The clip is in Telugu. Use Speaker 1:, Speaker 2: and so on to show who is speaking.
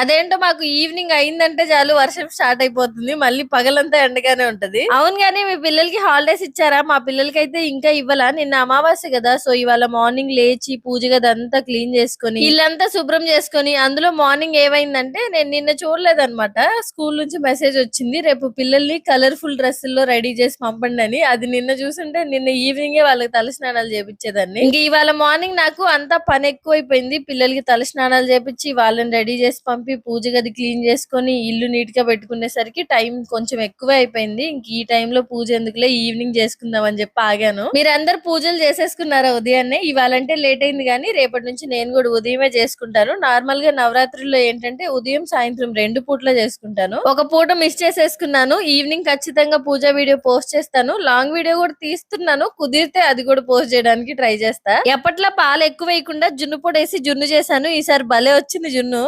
Speaker 1: అదేంటో మాకు ఈవినింగ్ అయిందంటే చాలు వర్షం స్టార్ట్ అయిపోతుంది. మళ్ళీ పగలంతా ఎండగానే ఉంటది. అవును గానీ మీ పిల్లలకి హాలిడేస్ ఇచ్చారా? మా పిల్లలకి అయితే ఇంకా ఇవ్వాల? నిన్న అమావాస్య కదా సో ఇవాళ మార్నింగ్ లేచి పూజ గదంతా క్లీన్ చేసుకొని ఇల్లంతా శుభ్రం చేసుకొని అందులో మార్నింగ్ ఏమైందంటే నేను నిన్న చూడలేదన్నమాట. స్కూల్ నుంచి మెసేజ్ వచ్చింది రేపు పిల్లల్ని కలర్ఫుల్ డ్రెస్సుల్లో రెడీ చేసి పంపండి అని. అది నిన్న చూసుంటే నిన్న ఈవినింగే వాళ్ళకి తలస్నానాలు చేపించేదాన్ని ఇంక ఇవాళ మార్నింగ్ నాకు అంతా పని ఎక్కువైపోయింది. పిల్లలకి తలస్నానాలు చేపించి వాళ్ళని రెడీ చేసి పంపి పూజ గది క్లీన్ చేసుకొని ఇల్లు నీట్గా పెట్టుకునేసరికి టైం కొంచెం ఎక్కువే అయిపోయింది. ఇంక ఈ టైంలో పూజ ఎందుకులే? ఈవినింగ్ చేసుకుందాం అని చెప్పి ఆగాను. మీరందరు పూజలు చేసేసుకున్నారా ఉదయాన్నే? ఇవాళంటే లేట్ అయింది కానీ రేపటి నుంచి నేను కూడా ఉదయమే చేసుకుంటాను. నార్మల్గా నవరాత్రుల్లో ఏంటంటే ఉదయం సాయంత్రం రెండు పూట్ల చేసుకుంటాను. ఒక పూట మిస్ చేసేసుకున్నాను. ఈవినింగ్ ఖచ్చితంగా పూజ వీడియో పోస్ట్ చేస్తాను. లాంగ్ వీడియో కూడా తీస్తున్నాను. కుదిరితే అది కూడా పోస్ట్ చేయడానికి ట్రై చేస్తా. ఎప్పట్లో పాలు ఎక్కువ వేయకుండా జున్ను పొడి వేసి జున్ను చేశాను. ఈసారి భలే వచ్చింది జున్ను.